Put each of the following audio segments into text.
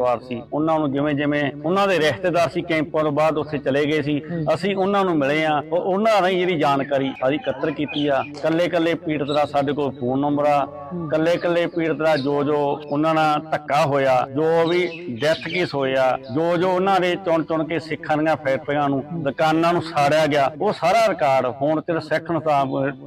ਪਰਿਵਾਰ ਸੀ। ਉਹਨਾਂ ਨੂੰ ਜਿਵੇਂ ਜਿਵੇਂ ਉਹਨਾਂ ਦੇ ਰਿਸ਼ਤੇਦਾਰ ਸੀ, ਕੈਂਪਾਂ ਤੋਂ ਬਾਅਦ ਉੱਥੇ ਚਲੇ ਗਏ ਸੀ। ਅਸੀਂ ਉਹਨਾਂ ਨੂੰ ਮਿਲੇ ਆ। ਉਹ- ਉਹਨਾਂ ਨੇ ਜਿਹੜੀ ਜਾਣਕਾਰੀ ਸਾਰੀ ਇਕੱਤਰ ਕੀਤੀ ਆ। ਕੱਲੇ ਕੱਲੇ ਪੀੜਤ ਦਾ ਸਾਡੇ ਕੋਲ ਫੋਨ ਨੰਬਰ ਆ। ਕੱਲੇ ਕੱਲੇ ਪੀੜਤ ਦਾ ਜੋ ਜੋ ਉਹਨਾਂ ਨਾਲ ਧੱਕਾ ਹੋਇਆ, ਜੋ ਵੀ ਡੈਥ ਕੇਸ ਹੋਇਆ ਜੋ ਜੋ ਉਹਨਾਂ ਦੇ ਚੁਣ ਚੁਣ ਕੇ ਸਿੱਖਾਂ ਦੀਆਂ ਫੈਕਟਰੀਆਂ ਨੂੰ, ਦੁਕਾਨਾਂ ਨੂੰ ਸਾੜਿਆ ਗਿਆ, ਉਹ ਸਾਰਾ ਰਿਕਾਰਡ ਹੁਣ ਤੇ ਸਿੱਖ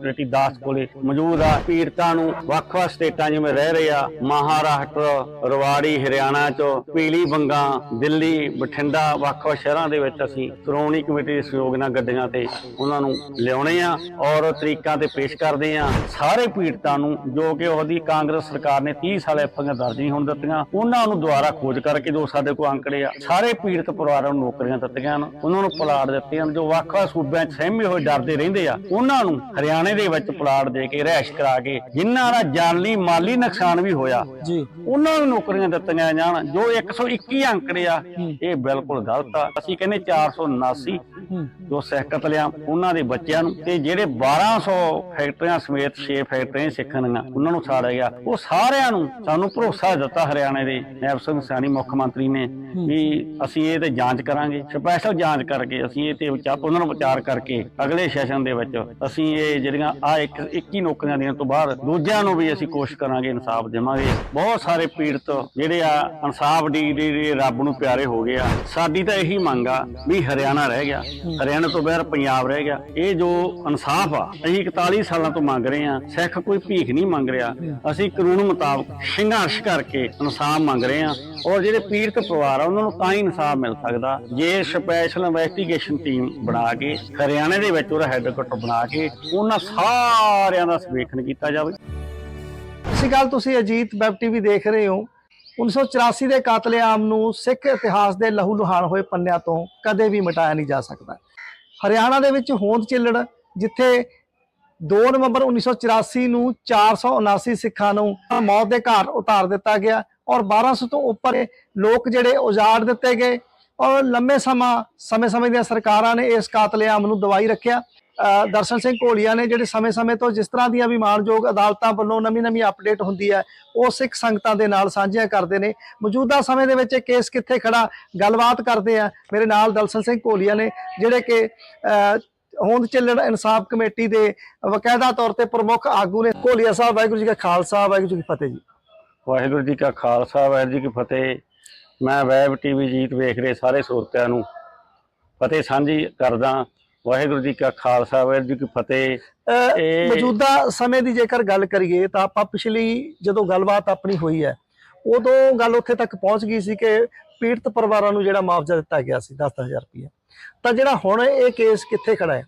ਰੇਟੀ ਦਾਸ ਕੋਲੇ ਮੌਜੂਦ ਆ। ਪੀੜਤਾਂ ਨੂੰ ਵੱਖ-ਵੱਖ ਸਟੇਟਾਂ ਜਿਵੇਂ ਰਹਿ ਰਹੇ ਆ। ਮਹਾਰਾਸ਼ਟਰ, ਰਵਾੜੀ, ਹਰਿਆਣਾ ਚੋਂ ਪੀਲੀ ਬੰਗਾ ਦਿੱਲੀ ਬਠਿੰਡਾ ਵੱਖ-ਵੱਖ ਸ਼ਹਿਰਾਂ ਦੇ ਵਿੱਚ ਅਸੀਂ ਸ਼੍ਰੋਮਣੀ ਕਮੇਟੀ ਦੇ ਸਹਿਯੋਗ ਨਾਲ ਗੱਡੀਆਂ ਤੇ ਉਹਨਾਂ ਨੂੰ ਲਿਆਉਣੇ ਆ ਔਰ ਤਰੀਕਾਂ ਤੇ ਪੇਸ਼ ਕਰਦੇ ਆ। ਸਾਰੇ ਪੀੜਤਾਂ ਨੂੰ ਜੋ ਕਿ ਉਹਦੀ ਕਾਂਗਰਸ ਸਰਕਾਰ ਨੇ 30 ਸਾਲ ਐਫਆਈਆਰ ਦਰਜ ਨਹੀਂ ਹੋਣ ਦਿੱਤੀਆਂ ਉਹਨਾਂ ਨੂੰ ਦੁਬਾਰਾ ਖੋਜ ਕਰਕੇ ਜੋ ਸਾਡੇ ਕੋਲ ਅੰਕੜੇ ਆ ਸਾਰੇ ਪੀੜਤ ਪਰਿਵਾਰਾਂ ਨੂੰ ਨੌਕਰੀਆਂ ਦਿੱਤੀਆਂ ਹਨ ਉਹਨਾਂ ਨੂੰ ਪਲਾਟ ਦਿੱਤੇ ਹਨ ਜੋ ਵੱਖ-ਵੱਖ ਸੂਬਿਆਂ 'ਚ ਸਹਿਮੇ ਹੋਏ ਡਰਦੇ ਰਹਿੰਦੇ ਆ ਉਹਨਾਂ ਨੂੰ ਹਰਿਆਣੇ ਦੇ ਵਿੱਚ ਪਲਾਟ ਦੇ ਕੇ ਰਹਿਸ਼ ਕਰਾ ਕੇ ਜਿਨ੍ਹਾਂ ਦਾ ਜਾਨਲੀ ਮਾਲੀ ਨੁਕਸਾਨ ਵੀ ਹੋਇਆ ਜੀ। ਉਹਨਾਂ ਨੂੰ ਨੌਕਰੀਆਂ ਦਿੱਤੀਆਂ ਜਾਣ ਜੋ 121 ਅੰਕੜੇ ਆ। ਇਹ ਬਿਲਕੁਲ ਗਲਤ ਆ। ਅਸੀਂ ਕਹਿੰਦੇ 479 ਹੂੰ ਜੋ ਸਿੱਖ ਕਤਲਿਆਂ ਉਹਨਾਂ ਦੇ ਬੱਚਿਆਂ ਨੂੰ ਤੇ ਜਿਹੜੇ 1200 ਫੈਕਟਰੀਆਂ ਸਮੇਤ 6 ਫੈਕਟਰੀਆਂ ਸਿੱਖਣੀਆਂ ਉਹਨਾਂ ਨੂੰ ਸਾੜਿਆ ਗਿਆ। ਉਹ ਸਾਰਿਆਂ ਨੂੰ ਸਾਨੂੰ ਭਰੋਸਾ ਦਿੱਤਾ ਹਰਿਆਣੇ ਦੇ ਨਾਇਬ ਸਿੰਘ ਸਾਨੀ ਮੁੱਖ ਮੰਤਰੀ ਨੇ ਵੀ ਅਸੀਂ ਇਹ ਤੇ ਜਾਂਚ ਕਰਾਂਗੇ ਸਪੈਸ਼ਲ ਜਾਂਚ ਕਰਕੇ ਅਸੀਂ ਇਹ ਤੇ ਵਿਚਾਰ ਉਹਨਾਂ ਨੂੰ ਵਿਚਾਰ ਕਰਕੇ ਅਗਲੇ ਸੈਸ਼ਨ ਦੇ ਵਿੱਚ ਅਸੀਂ ਇਹ ਜਿਹੜੀਆਂ ਆ ਇੱਕ 21 ਨੌਕਰੀਆਂ ਦੇਣ ਤੋਂ ਬਾਅਦ ਦੂਜਿਆਂ ਨੂੰ ਵੀ ਅਸੀਂ ਕੋਸ਼ਿਸ਼ ਕਰਾਂਗੇ, ਇਨਸਾਫ ਦੇਵਾਂਗੇ। ਬਹੁਤ ਸਾਰੇ ਪੀੜਤ ਜਿਹੜੇ ਆ ਇਨਸਾਫ ਦੀ ਦੀ ਰੱਬ ਨੂੰ ਪਿਆਰੇ ਹੋ ਗਏ ਆ ਸਾਡੀ ਤਾਂ ਇਹੀ ਮੰਗ ਆ ਵੀ ਹਰਿਆਣਾ ਰਹਿ ਗਿਆ। ਹਰਿਆਣਾ ਤੋਂ ਬਾਹਰ ਪੰਜਾਬ ਰਹਿ ਗਿਆ। ਇਹ ਜੋ ਇਨਸਾਫ ਆ, ਅਸੀਂ 41 ਸਾਲਾਂ ਤੋਂ ਮੰਗ ਰਹੇ ਆ ਸਿੱਖ ਕੋਈ ਭੀਖ ਨਹੀਂ ਮੰਗ ਰਿਹਾ। ਅਸੀਂ ਕਾਨੂੰਨ ਮੁਤਾਬਕ ਸੰਘਰਸ਼ ਕਰਕੇ ਇਨਸਾਫ ਮੰਗ ਰਹੇ ਆ ਔਰ ਜਿਹੜੇ ਪੀੜਤ ਪਰਿਵਾਰ ਆ, ਉਹਨਾਂ ਨੂੰ ਤਾਂ ਹੀ ਇਨਸਾਫ ਮਿਲ ਸਕਦਾ। ਜੇ ਸਪੈਸ਼ਲ ਇਨਵੈਸਟੀਗੇਸ਼ਨ ਟੀਮ ਬਣਾ ਕੇ, ਹਰਿਆਣੇ ਦੇ ਵਿੱਚ ਉਹਦਾ ਹੈੱਡਕੁਆਟਰ ਬਣਾ ਕੇ, ਉਹਨਾਂ ਸਾਰਿਆਂ ਦਾ ਸਰਵੇਖਣ ਕੀਤਾ ਜਾਵੇ। ਇਸੇ ਗੱਲ ਤੁਸੀਂ ਅਜੀਤ ਵੈਬ ਟੀਵੀ ਦੇਖ ਰਹੇ ਹੋ। 1984 ਦੇ ਕਾਤਲੇਆਮ ਨੂੰ ਸਿੱਖ ਇਤਿਹਾਸ ਦੇ ਲਹੂ ਲੁਹਾਨ ਹੋਏ ਪੰਨਿਆਂ ਤੋਂ ਕਦੇ ਵੀ ਮਿਟਾਇਆ ਨਹੀਂ ਜਾ ਸਕਦਾ। ਹਰਿਆਣਾ ਦੇ ਵਿੱਚ ਹੋਂਦ ਚਿੱਲੜ, ਜਿੱਥੇ 2 ਨਵੰਬਰ 1984 ਨੂੰ 479 ਸਿੱਖਾਂ ਨੂੰ ਮੌਤ ਦੇ ਘਾਟ ਉਤਾਰ ਦਿੱਤਾ ਗਿਆ ਔਰ 1200 ਤੋਂ ਉੱਪਰ ਲੋਕ ਜਿਹੜੇ ਉਜਾੜ ਦਿੱਤੇ ਗਏ ਔਰ ਲੰਮੇ ਸਮਾਂ, ਸਮੇਂ-ਸਮੇਂ ਦੀਆਂ ਸਰਕਾਰਾਂ ਨੇ ਇਸ ਕਾਤਲੇਆਮ ਨੂੰ ਦਵਾਈ ਰੱਖਿਆ। ਦਰਸ਼ਨ ਸਿੰਘ ਘੋਲੀਆ ਨੇ ਜਿਹੜੇ ਸਮੇਂ-ਸਮੇਂ ਤੋਂ ਜਿਸ ਤਰ੍ਹਾਂ ਦੀਆਂ ਵੀ ਮਾਣਯੋਗ ਅਦਾਲਤਾਂ ਵੱਲੋਂ ਨਵੀਂ-ਨਵੀਂ ਅਪਡੇਟ ਹੁੰਦੀ ਹੈ, ਉਹ ਸਿੱਖ ਸੰਗਤਾਂ ਦੇ ਨਾਲ ਸਾਂਝੀਆਂ ਕਰਦੇ ਨੇ। ਮੌਜੂਦਾ ਸਮੇਂ ਦੇ ਵਿੱਚ ਇਹ ਕੇਸ ਕਿੱਥੇ ਖੜਾ, ਗੱਲਬਾਤ ਕਰਦੇ ਆ। ਮੇਰੇ ਨਾਲ ਦਰਸ਼ਨ ਸਿੰਘ ਘੋਲੀਆ ਨੇ, ਜਿਹੜੇ ਕਿ ਹੋਂਦ ਚੱਲਣ ਇਨਸਾਫ ਕਮੇਟੀ ਦੇ ਵਕਾਇਦਾ ਤੌਰ ਤੇ ਪ੍ਰਮੁੱਖ ਆਗੂ ਨੇ। ਘੋਲੀਆ ਸਾਹਿਬ, ਵਾਹਿਗੁਰੂ ਜੀ ਕਾ ਖਾਲਸਾ, ਵਾਹਿਗੁਰੂ ਜੀ ਕੀ ਫਤਿਹ ਜੀ। ਵਾਹਿਗੁਰੂ ਜੀ ਕਾ ਖਾਲਸਾ, ਵਾਹਿਗੁਰੂ ਜੀ ਕੀ ਫਤਿਹ। ਮੈਂ ਵੈਬ ਟੀਵੀ ਜੀਤ ਵੇਖ ਰਹੇ ਸਾਰੇ ਸਰੋਤਿਆਂ ਨੂੰ। ਫਤਿਹ ਸਾਂਝੀ ਕਰਦਾ ਵਾਹਿਗੁਰੂ ਜੀ ਕਾ ਖਾਲਸਾ ਵਾਹਿਗੁਰੂ ਜੀ ਕੀ ਫਤਿਹ। ਇਹ- ਮੌਜੂਦਾ ਸਮੇਂ ਦੀ ਜੇਕਰ ਗੱਲ ਕਰੀਏ ਤਾਂ ਆਪਾਂ ਪਿਛਲੀ ਜਦੋਂ ਗੱਲਬਾਤ ਆਪਣੀ ਹੋਈ ਹੈ ਉਦੋਂ ਗੱਲ ਉੱਥੇ ਤੱਕ ਪਹੁੰਚ ਗਈ ਸੀ ਕਿ ਪੀੜਤ ਪਰਿਵਾਰਾਂ ਨੂੰ ਜਿਹੜਾ ਮੁਆਵਜ਼ਾ ਦਿੱਤਾ ਗਿਆ ਸੀ 10000 ਰੁਪਏ ਤਾਂ ਜਿਹੜਾ ਹੁਣ ਇਹ ਕੇਸ ਕਿੱਥੇ ਖੜਾ ਹੈ?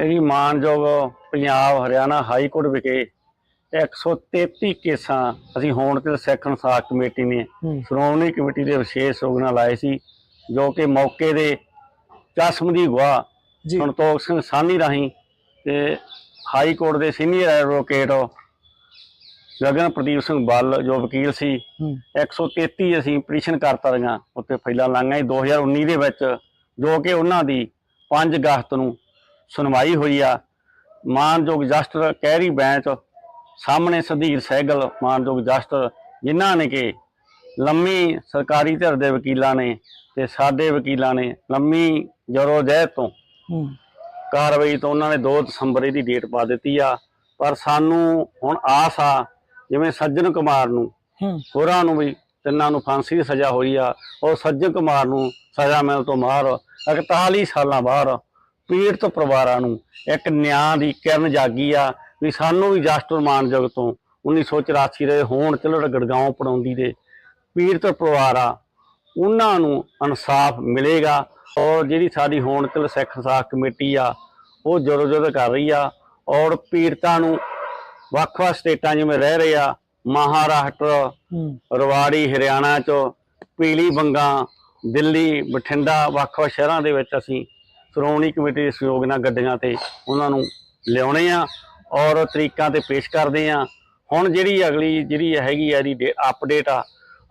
ਇਹਦੀ ਮਾਨਯੋਗ ਪੰਜਾਬ ਹਰਿਆਣਾ ਹਾਈ ਕੋਰਟ ਵਿਖੇ 133 ਕੇਸਾਂ ਅਸੀਂ ਹੋਣ ਤੇ ਸਿੱਖ ਇਨਸਾਫ ਕਮੇਟੀ ਨੇ ਹੂੰ। ਸ਼੍ਰੋਮਣੀ ਕਮੇਟੀ ਦੇ ਵਿਸ਼ੇਸ਼ ਸੋਗ ਨਾਲ ਆਏ ਸੀ ਜੋ ਕਿ ਮੌਕੇ ਦੇ ਚਸ਼ਮਦੀ ਗਵਾਹ। ਜੀ। ਸੰਤੋਖ ਸਿੰਘ ਸਾਨੀ ਰਾਹੀਂ ਤੇ ਹਾਈ ਕੋਰਟ ਦੇ ਸੀਨੀਅਰ ਐਡਵੋਕੇਟ ਗਗਨ ਪ੍ਰਦੀਪ ਸਿੰਘ ਬੱਲ ਜੋ ਵਕੀਲ ਸੀ ਹੂੰ। 133 ਅਸੀਂ ਪਟੀਸ਼ਨ ਕਰਤਾ ਰਹੀਆਂ ਉੱਤੇ ਫੈਲਾ ਸੀ। 2019 ਦੇ ਵਿੱਚ ਜੋ ਕਿ ਉਹਨਾਂ ਦੀ 5 ਅਗਸਤ ਨੂੰ ਸੁਣਵਾਈ ਹੋਈ ਆ। ਮਾਨਯੋਗ ਜਸਟਿਸ ਕੈਰੀ ਬੈਂਚ ਸਾਹਮਣੇ ਸੁਧੀਰ ਸਹਿਗਲ ਮਾਨਯੋਗ ਜਸਟਿਸ ਜਿਨ੍ਹਾਂ ਨੇ ਕਿ ਲੰਮੀ ਸਰਕਾਰੀ ਧਿਰ ਦੇ ਵਕੀਲਾਂ ਨੇ ਤੇ ਸਾਡੇ ਵਕੀਲਾਂ ਨੇ ਲੰਮੀ ਜਰੋਜਹਿਦ ਤੋਂ ਹੂੰ। ਕਾਰਵਾਈ ਤੋਂ ਉਹਨਾਂ ਨੇ 2 ਦਸੰਬਰ ਦੀ ਡੇਟ ਪਾ ਦਿੱਤੀ ਆ। ਪਰ ਸਾਨੂੰ ਹੁਣ ਆਸ ਆ ਜਿਵੇਂ ਸੱਜਣ ਕੁਮਾਰ ਨੂੰ ਹੋਰਾਂ ਨੂੰ ਵੀ ਤਿੰਨਾਂ ਨੂੰ ਫਾਂਸੀ ਦੀ ਸਜ਼ਾ ਹੋਈ ਆ ਉਹ ਸੱਜਣ ਕੁਮਾਰ ਨੂੰ ਸਜ਼ਾ ਮਿਲਣ ਤੋਂ ਬਾਹਰ 41 ਸਾਲਾਂ ਬਾਅਦ ਪੀੜਤ ਪਰਿਵਾਰਾਂ ਨੂੰ ਇੱਕ ਨਿਆਂ ਦੀ ਕਿਰਨ ਜਾਗੀ ਆ ਵੀ ਸਾਨੂੰ ਵੀ ਜਸਟਿਸ ਮਾਨਯੋਗ ਤੋਂ 1984 ਦੇ ਹੋਣ ਚਲੜ ਗੜਗਾਉਂ ਪੜਾਉਂਦੀ ਦੇ ਪੀੜਤ ਪਰਿਵਾਰ ਉਹਨਾਂ ਨੂੰ ਇਨਸਾਫ ਮਿਲੇਗਾ ਔਰ ਜਿਹੜੀ ਸਾਡੀ ਹੋਣ ਚਲ ਸਿੱਖ ਇਨਸਾਫ ਕਮੇਟੀ ਆ ਉਹ ਜੋਰ ਕਰ ਰਹੀ ਆ ਔਰ ਪੀੜਤਾਂ ਨੂੰ ਵੱਖ-ਵੱਖ ਸਟੇਟਾਂ ਜਿਵੇਂ ਰਹਿ ਰਹੇ ਆ ਮਹਾਰਾਸ਼ਟਰ ਰਵਾੜੀ ਹਰਿਆਣਾ ਚ ਪੀਲੀ ਬੰਗਾ ਦਿੱਲੀ ਬਠਿੰਡਾ ਵੱਖ-ਵੱਖ ਸ਼ਹਿਰਾਂ ਦੇ ਵਿੱਚ ਅਸੀਂ ਸ਼੍ਰੋਮਣੀ ਕਮੇਟੀ ਦੇ ਸਹਿਯੋਗ ਨਾਲ ਗੱਡੀਆਂ ਤੇ ਉਹਨਾਂ ਨੂੰ ਲਿਆਉਣੇ ਆ ਔਰ ਤਰੀਕਾਂ ਤੇ ਪੇਸ਼ ਕਰਦੇ ਆ। ਹੁਣ ਜਿਹੜੀ ਅਗਲੀ ਜਿਹੜੀ ਹੈਗੀ ਆ ਇਹਦੀ ਅਪਡੇਟ ਆ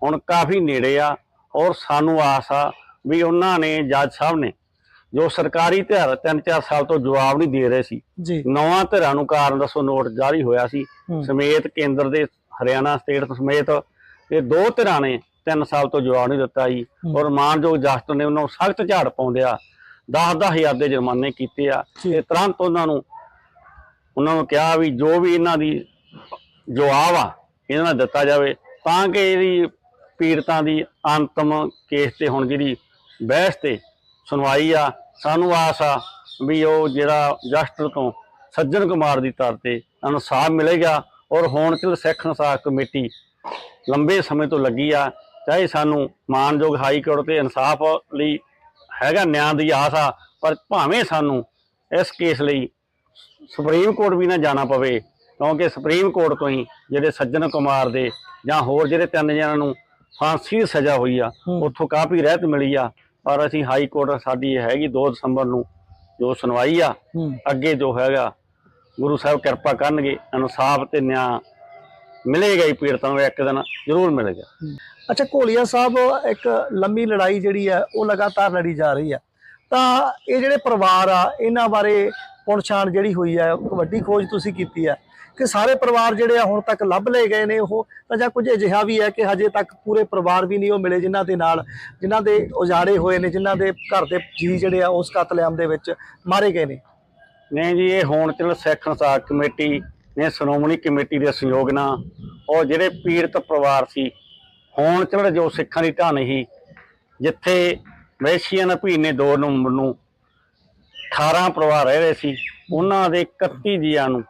ਹੁਣ ਕਾਫੀ ਨੇੜੇ ਆ। ਔਰ ਸਾਨੂੰ ਆਸ ਆ ਵੀ ਉਹਨਾਂ ਨੇ ਜੱਜ ਸਾਹਿਬ ਨੇ ਜੋ ਸਰਕਾਰੀ ਧਿਰ ਤਿੰਨ ਚਾਰ ਸਾਲ ਤੋਂ ਜਵਾਬ ਨਹੀਂ ਦੇ ਰਹੇ ਸੀ ਜੀ। ਨੌਵਾਂ ਧਿਰਾਂ ਨੂੰ ਕਾਰਨ ਦੱਸੋ ਨੋਟ ਜਾਰੀ ਹੋਇਆ ਸੀ। ਸਮੇਤ ਕੇਂਦਰ ਦੇ ਹਰਿਆਣਾ ਸਟੇਟ ਸਮੇਤ ਇਹ ਦੋ ਧਿਰਾਂ ਨੇ 3 ਸਾਲ ਤੋਂ ਜਵਾਬ ਨਹੀਂ ਦਿੱਤਾ ਜੀ। ਔਰ ਮਾਨਯੋਗ ਜਸਟਿਸ ਨੇ ਉਹਨਾਂ ਨੂੰ ਸਖਤ ਝਾੜ ਪਾਉਂਦੇ ਆ 10 ਹਜ਼ਾਰ ਦੇ ਜੁਰਮਾਨੇ ਕੀਤੇ ਆ। ਤੇ ਤੁਰੰਤ ਉਹਨਾਂ ਨੂੰ ਉਹਨਾਂ ਨੂੰ ਕਿਹਾ ਵੀ ਜੋ ਵੀ ਇਹਨਾਂ ਦੀ ਜਵਾਬ ਆ ਇਹਨਾਂ ਨੂੰ ਦਿੱਤਾ ਜਾਵੇ ਤਾਂ ਕਿ ਇਹਦੀ ਪੀੜਤਾਂ ਦੀ ਅੰਤਮ ਕੇਸ ਤੇ ਹੁਣ ਜਿਹੜੀ ਬਹਿਸ ਤੇ ਸੁਣਵਾਈ ਆ, ਸਾਨੂੰ ਆਸ ਆ ਵੀ ਉਹ ਜਿਹੜਾ ਜਸਟਿਸ ਤੋਂ ਸੱਜਣ ਕੁਮਾਰ ਦੀ ਤਰ ਤੇ ਇਨਸਾਫ ਮਿਲੇਗਾ ਔਰ ਹੁਣ ਸਿੱਖ ਇਨਸਾਫ ਕਮੇਟੀ ਲੰਬੇ ਸਮੇਂ ਤੋਂ ਲੱਗੀ ਆ, ਚਾਹੇ ਸਾਨੂੰ ਮਾਨਯੋਗ ਹਾਈ ਕੋਰਟ ਤੇ ਇਨਸਾਫ ਲਈ ਹੈਗਾ ਨਿਆਂ ਦੀ ਆਸ ਆ, ਪਰ ਭਾਵੇਂ ਸਾਨੂੰ ਇਸ ਕੇਸ ਲਈ ਸੁਪਰੀਮ ਕੋਰਟ ਵੀ ਨਾ ਜਾਣਾ ਪਵੇ, ਕਿਉਂਕਿ ਸੁਪਰੀਮ ਕੋਰਟ ਤੋਂ ਹੀ ਜਿਹੜੇ ਸੱਜਣ ਕੁਮਾਰ ਦੇ ਜਾਂ ਹੋਰ ਜਿਹੜੇ ਤਿੰਨ ਜਣਾਂ ਨੂੰ ਫਾਂਸੀ ਦੀ ਸਜ਼ਾ ਹੋਈ ਆ। ਉੱਥੋਂ ਕਾਫੀ ਰਹਿਤ ਮਿਲੀ ਆ। ਪਰ ਅਸੀਂ ਹਾਈ ਕੋਰਟ ਸਾਡੀ ਹੈਗੀ 2 ਦਸੰਬਰ ਨੂੰ ਜੋ ਸੁਣਵਾਈ ਆ ਅੱਗੇ ਜੋ ਹੈਗਾ ਗੁਰੂ ਸਾਹਿਬ ਕਿਰਪਾ ਕਰਨਗੇ ਇਨਸਾਫ ਤੇ ਨਿਆਂ ਮਿਲੇਗਾ ਹੀ ਪੀੜਤਾਂ ਨੂੰ ਇੱਕ ਦਿਨ ਜ਼ਰੂਰ ਮਿਲੇਗਾ। ਅੱਛਾ ਕੋਲੀਆ ਸਾਹਿਬ ਇੱਕ ਲੰਮੀ ਲੜਾਈ ਜਿਹੜੀ ਹੈ ਉਹ ਲਗਾਤਾਰ ਲੜੀ ਜਾ ਰਹੀ ਹੈ ਤਾਂ ਇਹ ਜਿਹੜੇ ਪਰਿਵਾਰ ਆ ਇਹਨਾਂ ਬਾਰੇ ਪੁਣਛਾਣ ਜਿਹੜੀ ਹੋਈ ਹੈ ਵੱਡੀ ਖੋਜ ਤੁਸੀਂ ਕੀਤੀ ਹੈ ਕਿ ਸਾਰੇ ਪਰਿਵਾਰ ਜਿਹੜੇ ਆ ਹੁਣ ਤੱਕ ਲੱਭ ਲਏ ਗਏ ਨੇ ਉਹ, ਤਾਂ ਜਾਂ ਕੁਝ ਅਜਿਹਾ ਵੀ ਹੈ ਕਿ ਹਜੇ ਤੱਕ ਪੂਰੇ ਪਰਿਵਾਰ ਵੀ ਨਹੀਂ ਉਹ ਮਿਲੇ ਜਿਨ੍ਹਾਂ ਦੇ ਨਾਲ, ਜਿਨ੍ਹਾਂ ਦੇ ਉਜਾੜੇ ਹੋਏ ਨੇ, ਜਿਨ੍ਹਾਂ ਦੇ ਘਰ ਦੇ ਜੀ ਜਿਹੜੇ ਆ ਉਸ ਕਤਲੇਆਮ ਦੇ ਵਿੱਚ ਮਾਰੇ ਗਏ ਨੇ? ਨਹੀਂ ਜੀ, ਇਹ ਹੁਣ ਚਲੋ ਸਿੱਖ ਇਨਸਾਫ ਕਮੇਟੀ ਨੇ, ਸ਼੍ਰੋਮਣੀ ਕਮੇਟੀ ਦੇ ਸਹਿਯੋਗ ਨਾਲ ਉਹ ਜਿਹੜੇ ਪੀੜਤ ਪਰਿਵਾਰ ਸੀ, ਹੁਣ ਚਲੋ ਜੋ ਸਿੱਖਾਂ ਦੀ ਢਾਣੀ ਸੀ, ਜਿੱਥੇ ਵੈਸ਼ੀਆਂ ਦੇ ਮਹੀਨੇ 2 ਨਵੰਬਰ ਨੂੰ 18 ਪਰਿਵਾਰ ਰਹਿ ਰਹੇ ਸੀ, ਉਹਨਾਂ ਦੇ 31 ਜੀਆਂ ਨੂੰ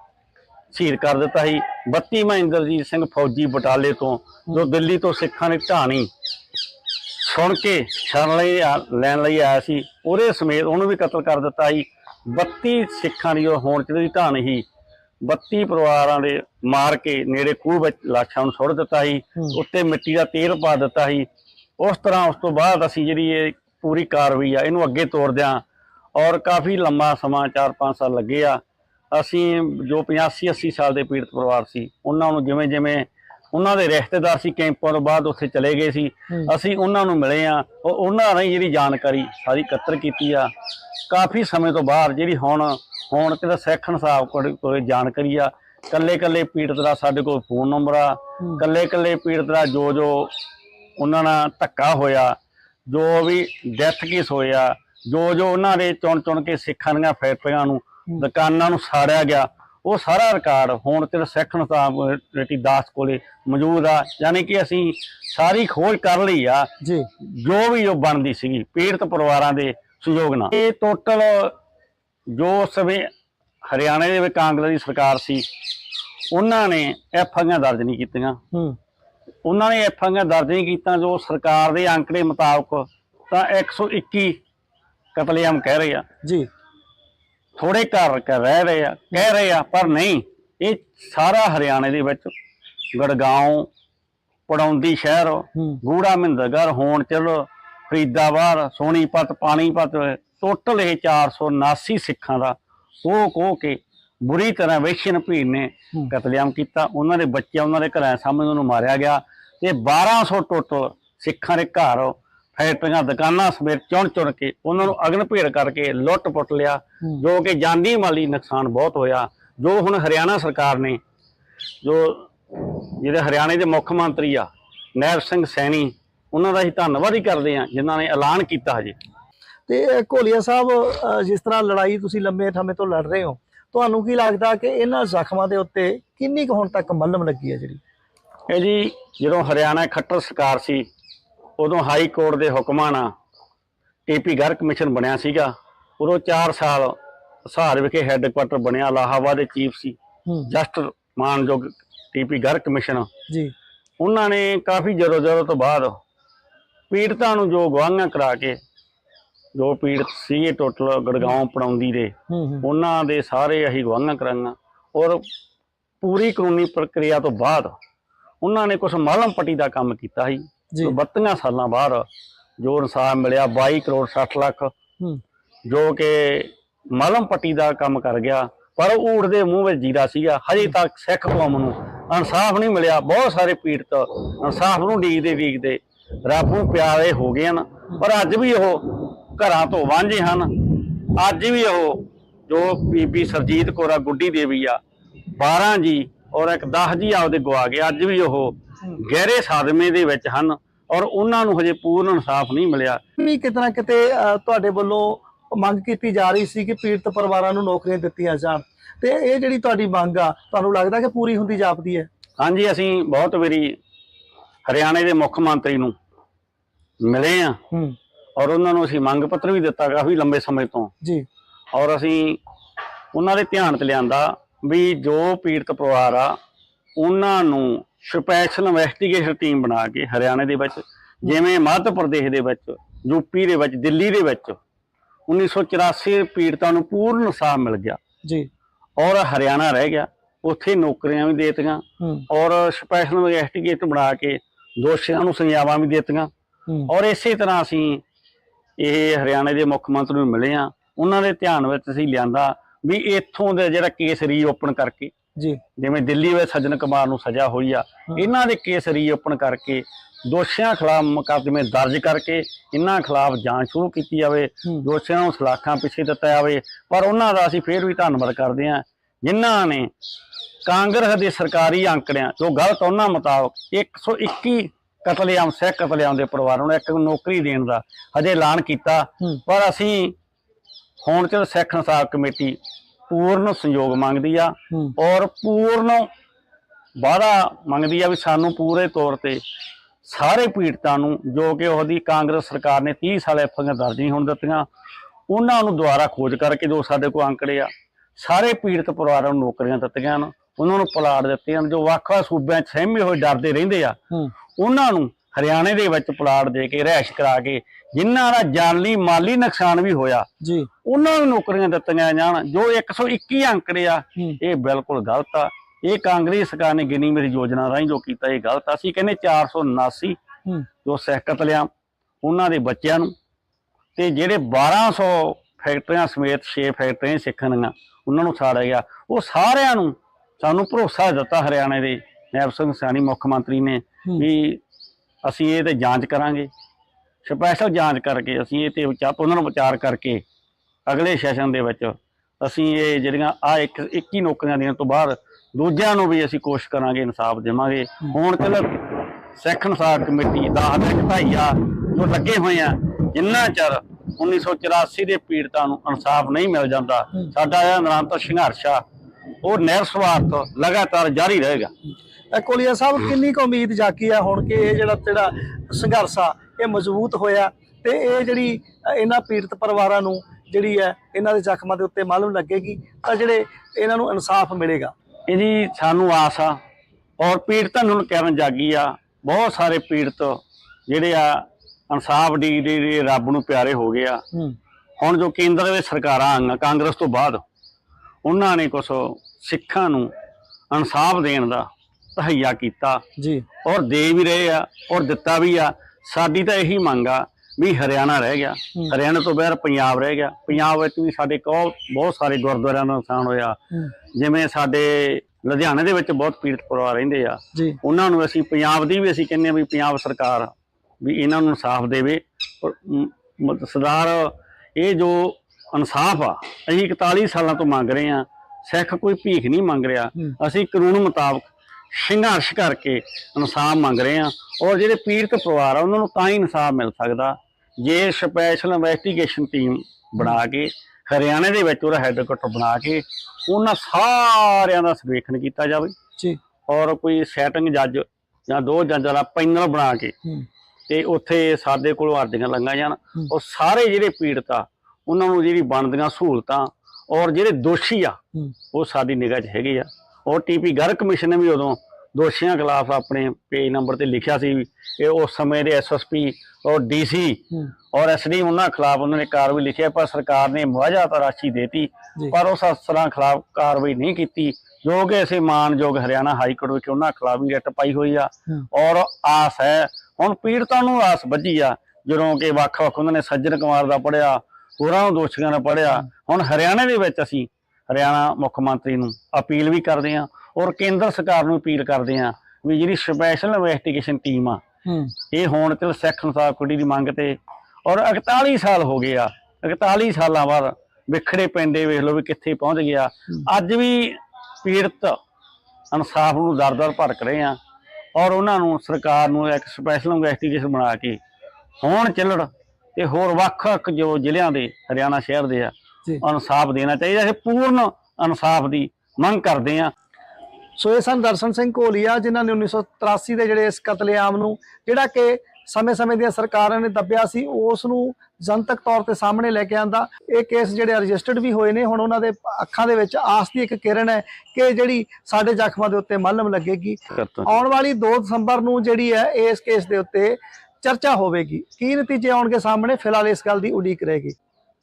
ਸ਼ਹੀਦ ਕਰ ਦਿੱਤਾ ਸੀ। 32 ਮਹਿੰਦਰਜੀਤ ਸਿੰਘ ਫੌਜੀ ਬਟਾਲੇ ਤੋਂ, ਜੋ ਦਿੱਲੀ ਤੋਂ ਸਿੱਖਾਂ ਦੀ ਢਾਣੀ ਸੁਣ ਕੇ ਸ਼ਰਨ ਲਈ ਆ- ਲੈਣ ਲਈ ਆਇਆ ਸੀ, ਉਹਦੇ ਸਮੇਤ ਉਹਨੂੰ ਵੀ ਕਤਲ ਕਰ ਦਿੱਤਾ ਸੀ। 32 ਸਿੱਖਾਂ ਦੀ ਉਹ ਹੋਣ ਚੜੀ ਢਾਣ ਸੀ। 32 ਪਰਿਵਾਰਾਂ ਦੇ ਮਾਰ ਕੇ ਨੇੜੇ ਖੂਹ ਵਿੱਚ ਲਾਸ਼ਾਂ ਨੂੰ ਸੁੱਟ ਦਿੱਤਾ ਸੀ, ਉੱਤੇ ਮਿੱਟੀ ਦਾ ਤੇਲ ਪਾ ਦਿੱਤਾ ਸੀ। ਉਸ ਤਰ੍ਹਾਂ ਉਸ ਤੋਂ ਬਾਅਦ ਅਸੀਂ ਜਿਹੜੀ ਇਹ ਪੂਰੀ ਕਾਰਵਾਈ ਆ, ਇਹਨੂੰ ਅੱਗੇ ਤੋਰਦਿਆਂ ਔਰ ਕਾਫੀ ਲੰਮਾ ਸਮਾਂ 4-5 ਸਾਲ ਲੱਗੇ ਆ। ਅਸੀਂ ਜੋ 85-80 ਸਾਲ ਦੇ ਪੀੜਤ ਪਰਿਵਾਰ ਸੀ ਉਹਨਾਂ ਨੂੰ ਜਿਵੇਂ ਜਿਵੇਂ ਉਹਨਾਂ ਦੇ ਰਿਸ਼ਤੇਦਾਰ ਸੀ ਕੈਂਪਾਂ ਤੋਂ ਬਾਅਦ ਉੱਥੇ ਚਲੇ ਗਏ ਸੀ। ਅਸੀਂ ਉਹਨਾਂ ਨੂੰ ਮਿਲੇ ਆ ਉਹ ਉਹਨਾਂ ਨੇ ਜਿਹੜੀ ਜਾਣਕਾਰੀ ਸਾਰੀ ਇਕੱਤਰ ਕੀਤੀ ਆ ਕਾਫੀ ਸਮੇਂ ਤੋਂ ਬਾਅਦ ਜਿਹੜੀ ਹੁਣ ਹੁਣ ਤੇ ਸਿੱਖ ਇਨਸਾਫ ਕੋਲ ਜਾਣਕਾਰੀ ਆ ਕੱਲੇ ਕੱਲੇ ਪੀੜਤ ਦਾ ਸਾਡੇ ਕੋਲ ਫੋਨ ਨੰਬਰ ਆ। ਕੱਲੇ ਕੱਲੇ ਪੀੜਤ ਦਾ ਜੋ ਜੋ ਉਹਨਾਂ ਨਾਲ ਧੱਕਾ ਹੋਇਆ ਜੋ ਵੀ ਡੈਥ ਕੇਸ ਹੋਇਆ ਜੋ ਜੋ ਉਹਨਾਂ ਦੇ ਚੁਣ ਚੁਣ ਕੇ ਸਿੱਖਾਂ ਦੀਆਂ ਫੈਕਟਰੀਆਂ ਨੂੰ ਦੁਕਾਨਾਂ ਨੂੰ ਸਾੜਿਆ ਗਿਆ। ਉਹ ਸਾਰਾ ਰਿਕਾਰਡ ਹੁਣ ਤੇ ਸਿੱਖ ਇਨਸਾਫ ਕਮੇਟੀ ਦਾਸ ਕੋਲੇ ਮੌਜੂਦ ਆ। ਯਾਨੀ ਕਿ ਅਸੀਂ ਸਾਰੀ ਖੋਜ ਕਰ ਲਈ ਆ। ਜੀ। ਜੋ ਵੀ ਉਹ ਬਣਦੀ ਸੀਗੀ ਪੀੜਤ ਪਰਿਵਾਰਾਂ ਦੇ ਸਹਿਯੋਗ ਨਾਲ। ਇਹ ਟੋਟਲ ਜੋ ਸਮੇਂ ਹਰਿਆਣਾ ਦੇ ਵਿੱਚ ਕਾਂਗਰਸ ਦੀ ਸਰਕਾਰ ਸੀ ਉਹਨਾਂ ਨੇ ਐਫ ਆਈਆਂ ਦਰਜ ਨਹੀਂ ਕੀਤੀਆਂ। ਹੂੰ। ਉਹਨਾਂ ਨੇ ਐਫ ਆਈਆਂ ਦਰਜ ਨਹੀਂ ਕੀਤਾ ਜੋ ਸਰਕਾਰ ਦੇ ਅੰਕੜੇ ਮੁਤਾਬਕ ਤਾਂ 121 ਕਤਲੇਆਮ ਕਹਿ ਰਹੇ ਆ। ਜੀ। ਥੋੜੇ ਘਰ ਕਰ ਰਹਿ ਰਹੇ ਆ ਕਹਿ ਰਹੇ ਆ ਪਰ ਨਹੀਂ ਇਹ ਸਾਰਾ ਹਰਿਆਣੇ ਦੇ ਵਿੱਚ ਗੜਗਾਉਂ ਪੜੌਂਦੀ ਸ਼ਹਿਰ ਗੂੜਾ ਮਹਿੰਦਰਗੜ੍ਹ ਹੋਣ ਚਲੋ ਫਰੀਦਾਬਾਦ ਸੋਨੀਪਤ ਪਾਣੀਪਤ ਟੋਟਲ ਇਹ 479 ਸਿੱਖਾਂ ਦਾ ਕੋਹ ਕੋਹ ਕੇ ਬੁਰੀ ਤਰ੍ਹਾਂ ਵੇਸ਼ਨ ਭੀੜ ਨੇ। ਕਤਲੇਆਮ ਕੀਤਾ ਉਹਨਾਂ ਦੇ ਬੱਚੇ ਉਹਨਾਂ ਦੇ ਘਰਾਂ ਸਾਹਮਣੇ ਉਹਨੂੰ ਮਾਰਿਆ ਗਿਆ ਤੇ 1200 ਟੋਟਲ ਸਿੱਖਾਂ ਦੇ ਘਰ ਫੈਕਟਰੀਆਂ ਦੁਕਾਨਾਂ ਸਮੇਤ ਚੁਣ ਚੁਣ ਕੇ ਉਹਨਾਂ ਨੂੰ ਅਗਨ ਭੇੜ ਕਰਕੇ ਲੁੱਟ ਪੁੱਟ ਲਿਆ। ਜੋ ਕਿ ਜਾਨੀ ਮਾਲੀ ਨੁਕਸਾਨ ਬਹੁਤ ਹੋਇਆ। ਜੋ ਹੁਣ ਹਰਿਆਣਾ ਸਰਕਾਰ ਨੇ ਜੋ ਜਿਹੜੇ ਹਰਿਆਣੇ ਦੇ ਮੁੱਖ ਮੰਤਰੀ ਆ ਨੈਬ ਸਿੰਘ ਸੈਣੀ ਉਹਨਾਂ ਦਾ ਅਸੀਂ ਧੰਨਵਾਦ ਹੀ ਕਰਦੇ ਆ ਜਿਨ੍ਹਾਂ ਨੇ ਐਲਾਨ ਕੀਤਾ ਹਜੇ। ਤੇ ਅ, ਘੋਲੀਆ ਸਾਹਿਬ ਜਿਸ ਤਰ੍ਹਾਂ ਲੜਾਈ ਤੁਸੀਂ ਲੰਮੇ ਸਮੇਂ ਤੋਂ ਲੜ ਰਹੇ ਹੋ ਤੁਹਾਨੂੰ ਕੀ ਲੱਗਦਾ ਕਿ ਇਹਨਾਂ ਜ਼ਖਮਾਂ ਦੇ ਉੱਤੇ ਕਿੰਨੀ ਕੁ ਹੁਣ ਤੱਕ ਮੱਲਮ ਲੱਗੀ ਹੈ ਜਿਹੜੀ? ਇਹ ਜੀ ਜਦੋਂ ਹਰਿਆਣਾ ਖੱਟਰ ਸਰਕਾਰ ਸੀ ਉਦੋਂ ਹਾਈ ਕੋਰਟ ਦੇ ਹੁਕਮਾਂ ਨਾਲ ਟੀਪੀ ਗਰ ਕਮਿਸ਼ਨ ਬਣਿਆ ਸੀਗਾ। ਉਦੋਂ 4 ਸਾਲ ਸਹਾਰ ਵਿਖੇ ਹੈੱਡਕੁਆਟਰ ਬਣਿਆ ਇਲਾਹਾਬਾਦ ਦੇ ਚੀਫ ਸੀ। ਹੂੰ। ਜਸਟ ਮਾਨਯੋਗ ਟੀਪੀ ਗਰ ਕਮਿਸ਼ਨ। ਜੀ। ਉਹਨਾਂ ਨੇ ਕਾਫੀ ਜਰੋ ਜਰੋ ਤੋਂ ਬਾਅਦ ਪੀੜਤਾਂ ਨੂੰ ਜੋ ਗਵਾਹੀਆਂ ਕਰਾ ਕੇ ਜੋ ਪੀੜਤ ਸੀਗੇ ਟੋਟਲ ਗੜਗਾਉਂ ਪੜਾਉਂਦੀ ਦੇ ਉਹਨਾਂ ਦੇ ਸਾਰੇ ਅਸੀਂ ਗਵਾਹੀਆਂ ਕਰਾਂਗਾ। ਔਰ ਪੂਰੀ ਕਾਨੂੰਨੀ ਪ੍ਰਕਿਰਿਆ ਤੋਂ ਬਾਅਦ ਉਹਨਾਂ ਨੇ ਕੁਝ ਮਾਲਮ ਪੱਟੀ ਦਾ ਕੰਮ ਕੀਤਾ ਸੀ। ਜੀ ਜੋ। 32 ਸਾਲਾਂ ਬਾਅਦ ਜੋ ਇਨਸਾਫ ਮਿਲਿਆ 22 ਕਰੋੜ 60 ਲੱਖ ਜੋ ਕਿ ਮਾਲਮ ਪੱਟੀ ਦਾ ਕੰਮ ਕਰ ਗਿਆ ਪਰ ਉਹ ਊੜ ਦੇ ਮੂੰਹ ਵਿੱਚ ਜੀਰਾ ਸੀਗਾ। ਹਜੇ ਤੱਕ ਸਿੱਖ ਕੌਮ ਨੂੰ ਇਨਸਾਫ ਨਹੀਂ ਮਿਲਿਆ। ਬਹੁਤ ਸਾਰੇ ਪੀੜਤ ਇਨਸਾਫ ਨੂੰ ਡੀਕਦੇ ਡੀਕਦੇ ਰੱਬ ਨੂੰ ਪਿਆਰੇ ਹੋ ਗਏ ਹਨ। ਪਰ ਅੱਜ ਵੀ ਉਹ ਘਰਾਂ ਤੋਂ ਵਾਂਝੇ ਹਨ। ਅੱਜ ਵੀ ਉਹ ਜੋ ਬੀਬੀ ਸਰਜੀਤ ਕੌਰ ਗੁੱਡੀ ਦੇਵੀ ਆ 12 ਜੀ ਔਰ ਇੱਕ 10 ਜੀ ਆਪਦੇ ਗਵਾ ਗਏ। ਅੱਜ ਵੀ ਉਹ ਗਹਿਰੇ ਸਾਦਮੇ ਦੇ ਵਿੱਚ ਹਨ ਔਰ ਉਹਨਾਂ ਨੂੰ ਹਜੇ ਪੂਰਨ ਇਨਸਾਫ ਨਹੀਂ ਮਿਲਿਆ। ਵੀ ਕਿਤੇ ਨਾ ਕਿਤੇ ਤੁਹਾਡੇ ਵੱਲੋਂ ਮੰਗ ਕੀਤੀ ਜਾ ਰਹੀ ਸੀ ਕਿ ਪੀੜਤ ਪਰਿਵਾਰਾਂ ਨੂੰ ਨੌਕਰੀਆਂ ਦਿੱਤੀਆਂ ਜਾਣ। ਤੇ ਇਹ ਜਿਹੜੀ ਤੁਹਾਡੀ ਮੰਗ ਆ ਤੁਹਾਨੂੰ ਲੱਗਦਾ ਕਿ ਪੂਰੀ ਹੁੰਦੀ ਜਾਪਦੀ ਹੈ? ਹਾਂਜੀ ਅਸੀਂ ਬਹੁਤ ਵਾਰੀ ਹਰਿਆਣੇ ਦੇ ਮੁੱਖ ਮੰਤਰੀ ਨੂੰ ਮਿਲੇ ਆ ਔਰ ਉਹਨਾਂ ਨੂੰ ਅਸੀਂ ਮੰਗ ਪੱਤਰ ਵੀ ਦਿੱਤਾ ਕਾਫੀ ਲੰਬੇ ਸਮੇਂ ਤੋਂ। ਜੀ। ਔਰ ਅਸੀਂ ਉਹਨਾਂ ਦੇ ਧਿਆਨ ਤੇ ਲਿਆਂਦਾ ਵੀ ਜੋ ਪੀੜਤ ਪਰਿਵਾਰ ਆ ਉਹਨਾਂ ਨੂੰ ਸਪੈਸ਼ਲ ਇਨਵੈਸਟੀਗੇਸ਼ਨ ਟੀਮ ਬਣਾ ਕੇ ਹਰਿਆਣੇ ਦੇ ਵਿੱਚ ਜਿਵੇਂ ਮੱਧ ਪ੍ਰਦੇਸ਼ ਦੇ ਵਿੱਚ ਯੂਪੀ ਦੇ ਵਿੱਚ ਦਿੱਲੀ ਦੇ ਵਿੱਚ 1984 ਪੀੜਤਾਂ ਨੂੰ ਪੂਰਨ ਇਨਸਾਫ ਮਿਲ ਗਿਆ। ਜੀ। ਔਰ ਹਰਿਆਣਾ ਰਹਿ ਗਿਆ। ਉੱਥੇ ਨੌਕਰੀਆਂ ਵੀ ਦਿੱਤੀਆਂ। ਔਰ ਸਪੈਸ਼ਲ ਇਨਵੈਸਟੀਗੇਟ ਬਣਾ ਕੇ ਦੋਸ਼ੀਆਂ ਨੂੰ ਸਜ਼ਾਵਾਂ ਵੀ ਦਿੱਤੀਆਂ। ਔਰ ਇਸੇ ਤਰ੍ਹਾਂ ਅਸੀਂ ਇਹ ਹਰਿਆਣੇ ਦੇ ਮੁੱਖ ਮੰਤਰੀ ਨੂੰ ਮਿਲੇ ਆ ਉਹਨਾਂ ਦੇ ਧਿਆਨ ਵਿੱਚ ਅਸੀਂ ਲਿਆਂਦਾ ਵੀ ਇੱਥੋਂ ਦੇ ਜਿਹੜਾ ਕੇਸ ਰੀਓਪਨ ਕਰਕੇ ਜੀ। ਜਿਵੇਂ ਦਿੱਲੀ ਵਿੱਚ ਸੱਜਣ ਕੁਮਾਰ ਨੂੰ ਸਜ਼ਾ ਹੋਈ ਆ। ਇਹਨਾਂ ਦੇ ਕੇਸ ਰੀਓਪਨ ਕਰਕੇ ਦੋਸ਼ੀਆਂ ਖਿਲਾਫ ਮੁਕੱਦਮੇ ਦਰਜ ਕਰਕੇ ਇਹਨਾਂ ਖਿਲਾਫ ਜਾਂਚ ਸ਼ੁਰੂ ਕੀਤੀ ਜਾਵੇ ਦੋਸ਼ੀਆਂ ਨੂੰ ਸਲਾਖਾਂ ਪਿੱਛੇ ਦਿੱਤਾ ਜਾਵੇ। ਪਰ ਉਹਨਾਂ ਦਾ ਅਸੀਂ ਫੇਰ ਵੀ ਧੰਨਵਾਦ ਕਰਦੇ ਹਾਂ ਜਿਨ੍ਹਾਂ ਨੇ ਕਾਂਗਰਸ ਦੇ ਸਰਕਾਰੀ ਅੰਕੜਿਆਂ ਜੋ ਗਲਤ ਉਹਨਾਂ ਮੁਤਾਬਕ 121 ਕਤਲੇਆਮ ਸਿੱਖ ਕਤਲੇਆਮ ਦੇ ਪਰਿਵਾਰਾਂ ਨੂੰ ਇੱਕ ਨੌਕਰੀ ਦੇਣ ਦਾ ਹਜੇ ਐਲਾਨ ਕੀਤਾ। ਪਰ ਅਸੀਂ ਹੁਣ ਚ ਸਿੱਖ ਇਨਸਾਫ ਕਮੇਟੀ ਪੂਰਨ ਸਹਿਯੋਗ ਮੰਗਦੀ ਆ ਔਰ ਪੂਰਨ ਵਾਅਦਾ ਮੰਗਦੀ ਆ ਵੀ ਸਾਨੂੰ ਪੂਰੇ ਤੌਰ ਤੇ ਸਾਰੇ ਪੀੜਤਾਂ ਨੂੰ ਜੋ ਕਿ ਉਹਦੀ ਕਾਂਗਰਸ ਸਰਕਾਰ ਨੇ 30 ਸਾਲ ਐਫਆਈਆਰ ਦਰਜ ਨਹੀਂ ਹੋਣ ਦਿੱਤੀਆਂ ਉਹਨਾਂ ਨੂੰ ਦੁਬਾਰਾ ਖੋਜ ਕਰਕੇ ਜੋ ਸਾਡੇ ਕੋਲ ਅੰਕੜੇ ਆ ਸਾਰੇ ਪੀੜਤ ਪਰਿਵਾਰਾਂ ਨੂੰ ਨੌਕਰੀਆਂ ਦਿੱਤੀਆਂ ਹਨ ਉਹਨਾਂ ਨੂੰ ਪਲਾਟ ਦਿੱਤੇ ਹਨ ਜੋ ਵੱਖ-ਵੱਖ ਸੂਬਿਆਂ 'ਚ ਸਹਿਮੇ ਹੋਏ ਡਰਦੇ ਰਹਿੰਦੇ ਆ ਉਹਨਾਂ ਨੂੰ ਹਰਿਆਣੇ ਦੇ ਵਿੱਚ ਪਲਾਟ ਦੇ ਕੇ ਰਹਿਸ਼ ਕਰਾ ਕੇ ਜਿਨ੍ਹਾਂ ਦਾ ਜਾਨੀ ਮਾਲੀ ਨੁਕਸਾਨ ਵੀ ਹੋਇਆ ਜੀ। ਉਹਨਾਂ ਨੂੰ ਨੌਕਰੀਆਂ ਦਿੱਤੀਆਂ ਜਾਣ ਜੋ 121 ਅੰਕੜੇ ਆ ਇਹ ਬਿਲਕੁਲ ਗਲਤ ਆ। ਇਹ ਕਾਂਗਰਸ ਸਰਕਾਰ ਨੇ ਗਿਨੀ ਮੇਰੀ ਯੋਜਨਾ ਰਾਹੀਂ ਜੋ ਕੀਤਾ ਇਹ ਗਲਤ ਅਸੀਂ ਕਹਿੰਦੇ 479 ਜੋ ਸਹਿਕਤ ਲਿਆ ਉਹਨਾਂ ਦੇ ਬੱਚਿਆਂ ਨੂੰ। ਤੇ ਜਿਹੜੇ 1200 ਫੈਕਟਰੀਆਂ ਸਮੇਤ 6 ਫੈਕਟਰੀਆਂ ਸਿੱਖਣ ਦੀਆਂ ਉਹਨਾਂ ਨੂੰ ਸਾੜਿਆ ਗਿਆ। ਉਹ ਸਾਰਿਆਂ ਨੂੰ ਸਾਨੂੰ ਭਰੋਸਾ ਦਿੱਤਾ ਹਰਿਆਣੇ ਦੇ ਨੈਬ ਸਿੰਘ ਸਾਨੀ ਮੁੱਖ ਮੰਤਰੀ ਨੇ ਵੀ ਅਸੀਂ ਇਹ ਤੇ ਜਾਂਚ ਕਰਾਂਗੇ। ਸਪੈਸ਼ਲ ਜਾਂਚ ਕਰਕੇ ਅਸੀਂ ਇਹ ਤੇ ਵਿਚਾਰ ਉਹਨਾਂ ਨੂੰ ਵਿਚਾਰ ਕਰਕੇ ਅਗਲੇ ਸੈਸ਼ਨ ਦੇ ਵਿੱਚ ਅਸੀਂ ਇਹ ਜਿਹੜੀਆਂ ਆ ਇੱਕ 21 ਨੌਕਰੀਆਂ ਦੇਣ ਤੋਂ ਬਾਅਦ ਦੂਜਿਆਂ ਨੂੰ ਵੀ ਅਸੀਂ ਕੋਸ਼ਿਸ਼ ਕਰਾਂਗੇ, ਇਨਸਾਫ ਦੇਵਾਂਗੇ। ਹੁਣ ਚਲ ਸਿੱਖ ਇਨਸਾਫ ਕਮੇਟੀ ਦਾ ਹੱਥ ਆ ਜੋ ਲੱਗੇ ਹੋਏ ਆ, ਜਿੰਨਾ ਚਿਰ 1984 ਦੇ ਪੀੜਤਾਂ ਨੂੰ ਇਨਸਾਫ ਨਹੀਂ ਮਿਲ ਜਾਂਦਾ, ਸਾਡਾ ਇਹ ਨਿਰੰਤਰ ਸੰਘਰਸ਼ ਆ, ਉਹ ਨਿਰਸਵਾਰਥ ਲਗਾਤਾਰ ਜਾਰੀ ਰਹੇਗਾ। ਕੋਲੀਆ ਸਾਹਿਬ ਕਿੰਨੀ ਕੁ ਉਮੀਦ ਜਾਗੀ ਆ ਹੁਣ ਕਿ ਇਹ ਜਿਹੜਾ ਜਿਹੜਾ ਸੰਘਰਸ਼ ਆ ਇਹ ਮਜ਼ਬੂਤ ਹੋਇਆ ਤੇ ਇਹ ਜਿਹੜੀ ਇਹਨਾਂ ਪੀੜਤ ਪਰਿਵਾਰਾਂ ਨੂੰ ਜਿਹੜੀ ਹੈ ਇਹਨਾਂ ਦੇ ਜ਼ਖਮਾਂ ਦੇ ਉੱਤੇ ਮਾਲੂਮ ਲੱਗੇਗੀ ਤਾਂ ਜਿਹੜੇ ਇਹਨਾਂ ਨੂੰ ਇਨਸਾਫ ਮਿਲੇਗਾ? ਇਹਦੀ ਸਾਨੂੰ ਆਸ ਆ ਔਰ ਪੀੜਤਾਂ ਨੂੰ ਕਰਨ ਜਾਗੀ ਆ ਬਹੁਤ ਸਾਰੇ ਪੀੜਤ ਜਿਹੜੇ ਆ ਇਨਸਾਫ ਦੀ ਦੀ ਦੀ ਰੱਬ ਨੂੰ ਪਿਆਰੇ ਹੋ ਗਏ ਆ। ਹੁਣ ਜੋ ਕੇਂਦਰ ਵਿੱਚ ਸਰਕਾਰਾਂ ਆਈਆਂ ਕਾਂਗਰਸ ਤੋਂ ਬਾਅਦ ਉਹਨਾਂ ਨੇ ਕੁਝ ਸਿੱਖਾਂ ਨੂੰ ਇਨਸਾਫ ਦੇਣ ਦਾ ਤਹਈਆ ਕੀਤਾ। ਜੀ। ਔਰ ਦੇ ਵੀ ਰਹੇ ਆ ਔਰ ਦਿੱਤਾ ਵੀ ਆ। ਸਾਡੀ ਤਾਂ ਇਹੀ ਮੰਗ ਆ ਵੀ ਹਰਿਆਣਾ ਰਹਿ ਗਿਆ। ਹਰਿਆਣਾ ਤੋਂ ਬਾਹਰ ਪੰਜਾਬ ਰਹਿ ਗਿਆ। ਪੰਜਾਬ ਵਿੱਚ ਵੀ ਸਾਡੇ ਕੋਲ ਬਹੁਤ ਸਾਰੇ ਗੁਰਦੁਆਰਿਆਂ ਦਾ ਨੁਕਸਾਨ ਹੋਇਆ। ਜਿਵੇਂ ਸਾਡੇ ਲੁਧਿਆਣੇ ਦੇ ਵਿੱਚ ਬਹੁਤ ਪੀੜਤ ਪਰਿਵਾਰ ਰਹਿੰਦੇ ਆ। ਉਹਨਾਂ ਨੂੰ ਅਸੀਂ ਪੰਜਾਬ ਦੀ ਵੀ ਅਸੀਂ ਕਹਿੰਦੇ ਆ ਵੀ ਪੰਜਾਬ ਸਰਕਾਰ ਵੀ ਇਹਨਾਂ ਨੂੰ ਇਨਸਾਫ ਦੇਵੇ। ਸਰਦਾਰ ਇਹ ਜੋ ਇਨਸਾਫ ਆ ਅਸੀਂ 41 ਸਾਲਾਂ ਤੋਂ ਮੰਗ ਰਹੇ ਆ। ਸਿੱਖ ਕੋਈ ਭੀਖ ਨਹੀਂ ਮੰਗ ਰਿਹਾ। ਅਸੀਂ ਕਾਨੂੰਨ ਮੁਤਾਬਕ ਸੰਘਰਸ਼ ਕਰਕੇ ਇਨਸਾਫ ਮੰਗ ਰਹੇ ਆ ਔਰ ਜਿਹੜੇ ਪੀੜਤ ਪਰਿਵਾਰ ਆ ਉਹਨਾਂ ਨੂੰ ਤਾਂ ਹੀ ਇਨਸਾਫ ਮਿਲ ਸਕਦਾ। ਜੇ ਸਪੈਸ਼ਲ ਇਨਵੈਸਟੀਗੇਸ਼ਨ ਟੀਮ ਬਣਾ ਕੇ ਹਰਿਆਣੇ ਦੇ ਵਿੱਚ ਉਹਦਾ ਹੈੱਡਕੁਆਟਰ ਬਣਾ ਕੇ ਉਹਨਾਂ ਸਾਰਿਆਂ ਦਾ ਸਰਵੇਖਣ ਕੀਤਾ ਜਾਵੇ। ਜੀ। ਔਰ ਕੋਈ ਸੈਟਿੰਗ ਜੱਜ ਜਾਂ ਦੋ ਜੱਜਾਂ ਦਾ ਪੈਨਲ ਬਣਾ ਕੇ ਤੇ ਉੱਥੇ ਸਾਡੇ ਕੋਲ ਅਰਜ਼ੀਆਂ ਲੰਘਾਂ ਜਾਣ। ਉਹ ਸਾਰੇ ਜਿਹੜੇ ਪੀੜਤ ਆ ਉਹਨਾਂ ਨੂੰ ਜਿਹੜੀ ਬਣਦੀਆਂ ਸਹੂਲਤਾਂ ਔਰ ਜਿਹੜੇ ਦੋਸ਼ੀ ਆ ਉਹ ਸਾਡੀ ਨਿਗਾਹ 'ਚ ਹੈਗੇ ਆ। ਔਰ ਟੀਪੀ ਗਰਗ ਕਮਿਸ਼ਨ ਨੇ ਵੀ ਉਦੋਂ ਦੋਸ਼ੀਆਂ ਖਿਲਾਫ ਆਪਣੇ ਪੇਜ ਨੰਬਰ ਤੇ ਲਿਖਿਆ ਸੀ ਇਹ ਉਸ ਸਮੇਂ ਦੇ ਐਸਐਸਪੀ ਔਰ ਡੀਸੀ ਔਰ ਐਸਡੀ ਉਹਨਾਂ ਖਿਲਾਫ ਉਹਨਾਂ ਨੇ ਕਾਰਵਾਈ ਲਿਖਿਆ ਪਰ ਸਰਕਾਰ ਨੇ ਮੁਆਵਜ਼ਾ ਤਾਂ ਰਾਸ਼ੀ ਦੇਤੀ ਪਰ ਉਸ ਅਫਸਰਾਂ ਖਿਲਾਫ ਕਾਰਵਾਈ ਨਹੀਂ ਕੀਤੀ ਜੋ ਕਿ ਅਸੀਂ ਮਾਨਯੋਗ ਹਰਿਆਣਾ ਹਾਈ ਕੋਰਟ ਵਿੱਚ ਉਹਨਾਂ ਖਿਲਾਫ ਵੀ ਰਿਟ ਪਾਈ ਹੋਈ ਆ। ਔਰ ਆਸ ਹੈ ਹੁਣ ਪੀੜਤਾਂ ਨੂੰ ਆਸ ਵੱਜੀ ਆ ਜਦੋਂ ਕਿ ਵੱਖ-ਵੱਖ ਉਹਨਾਂ ਨੇ ਸੱਜਣ ਕੁਮਾਰ ਦਾ ਪੜਿਆ ਹੋਰਾਂ ਦੋਸ਼ੀਆਂ ਦਾ ਪੜਿਆ ਹੁਣ ਹਰਿਆਣਾ ਦੇ ਵਿੱਚ ਅਸੀਂ ਹਰਿਆਣਾ ਮੁੱਖ ਮੰਤਰੀ ਨੂੰ ਅਪੀਲ ਵੀ ਕਰਦੇ ਹਾਂ ਔਰ ਕੇਂਦਰ ਸਰਕਾਰ ਨੂੰ ਅਪੀਲ ਕਰਦੇ ਹਾਂ ਵੀ ਜਿਹੜੀ ਸਪੈਸ਼ਲ ਇਨਵੈਸਟੀਗੇਸ਼ਨ ਟੀਮ ਆ ਇਹ ਹੁਣ ਤੇ ਸਿੱਖ ਇਨਸਾਫ ਕੁੜੀ ਦੀ ਮੰਗ ਤੇ ਔਰ 41 ਸਾਲ ਹੋ ਗਏ ਆ 41 ਸਾਲਾਂ ਬਾਅਦ ਵਿਖੜੇ ਪੈਂਦੇ ਵੇਖ ਲਓ ਵੀ ਕਿੱਥੇ ਪਹੁੰਚ ਗਿਆ। ਅੱਜ ਵੀ ਪੀੜਤ ਇਨਸਾਫ ਨੂੰ ਦਰ-ਦਰ ਭੜਕ ਰਹੇ ਆ ਔਰ ਉਹਨਾਂ ਨੂੰ ਸਰਕਾਰ ਨੂੰ ਇੱਕ ਸਪੈਸ਼ਲ ਇਨਵੈਸਟੀਗੇਸ਼ਨ ਬਣਾ ਕੇ ਹੋਣ ਚੱਲੜ ਤੇ ਹੋਰ ਵੱਖ-ਵੱਖ ਜੋ ਜ਼ਿਲ੍ਹਿਆਂ ਦੇ ਹਰਿਆਣਾ ਸ਼ਹਿਰ ਦੇ ਆ ਇਨਸਾਫ ਦੇਣਾ ਚਾਹੀਦਾ ਹੈ ਪੂਰਨ ਇਨਸਾਫ ਦੀ ਮੰਗ ਕਰਦੇ ਆ ਸੋ ਇਹ ਸਨ ਦਰਸ਼ਨ ਸਿੰਘ ਘੋਲੀਆ ਜਿਨ੍ਹਾਂ ਨੇ 1983 ਦੇ ਜਿਹੜੇ ਇਸ ਕਤਲੇਆਮ ਨੂੰ ਜਿਹੜਾ ਕਿ ਸਮੇਂ-ਸਮੇਂ ਦੀਆਂ ਸਰਕਾਰਾਂ ਨੇ ਦੱਬਿਆ ਸੀ ਉਸ ਨੂੰ ਜਨਤਕ ਤੌਰ ਤੇ ਸਾਹਮਣੇ ਲੈ ਕੇ ਆਂਦਾ। ਇਹ ਕੇਸ ਜਿਹੜੇ ਰਜਿਸਟਰਡ ਵੀ ਹੋਏ ਨੇ ਹੁਣ ਉਹਨਾਂ ਦੇ ਅੱਖਾਂ ਦੇ ਵਿੱਚ ਆਸ ਦੀ ਇੱਕ ਕਿਰਨ ਹੈ ਕਿ ਜਿਹੜੀ ਸਾਡੇ ਜ਼ਖਮਾਂ ਦੇ ਉੱਤੇ ਮਲਮ ਲੱਗੇਗੀ। ਆਉਣ ਵਾਲੀ 2 ਦਸੰਬਰ ਨੂੰ ਜਿਹੜੀ ਹੈ ਇਸ ਕੇਸ ਦੇ ਉੱਤੇ ਚਰਚਾ ਹੋਵੇਗੀ। ਕੀ ਨਤੀਜੇ ਆਉਣਗੇ ਸਾਹਮਣੇ ਫਿਲਹਾਲ ਇਸ ਗੱਲ ਦੀ ਉਡੀਕ ਰਹੇਗੀ।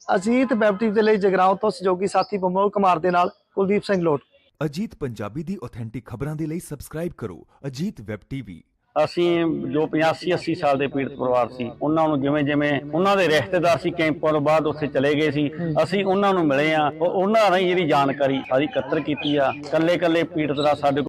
ਅਜੀਤ ਵੈਬ ਦੇ ਲਈ ਜਗਰਾਉਂ ਤੋਂ ਸਹਿਯੋਗੀ ਸਾਥੀ ਪ੍ਰਮੋਦ ਕੁਮਾਰ ਦੇ ਨਾਲ ਕੁਲਦੀਪ ਸਿੰਘ ਲੋਟ। ਅਜੀਤ ਪੰਜਾਬੀ ਦੀ ਆਥੈਂਟਿਕ ਖਬਰਾਂ ਦੇ ਲਈ ਸਬਸਕ੍ਰਾਈਬ ਕਰੋ ਅਜੀਤ ਵੈਬ ਟੀਵੀ। ਅਸੀਂ ਜੋ 85 80 ਸਾਲ ਦੇ ਪੀੜਤ ਪਰਿਵਾਰ ਸੀ ਉਹਨਾਂ ਨੂੰ ਜਿਵੇਂ ਜਿਵੇਂ ਉਹਨਾਂ ਦੇ ਰਿਸ਼ਤੇਦਾਰ ਸੀ ਕੈਂਪਾਂ ਤੋਂ ਬਾਅਦ ਉੱਥੇ ਚਲੇ ਗਏ ਸੀ ਅਸੀਂ ਉਹਨਾਂ ਨੂੰ ਮਿਲੇ ਆ ਉਹਨਾਂ ਰਾਹੀਂ ਜਿਹੜੀ ਜਾਣਕਾਰੀ ਸਾਰੀ ਇਕੱਤਰ ਕੀਤੀ ਆ ਕੱਲੇ ਕੱਲੇ ਪੀੜਤ ਦਾ ਸਾਡੇ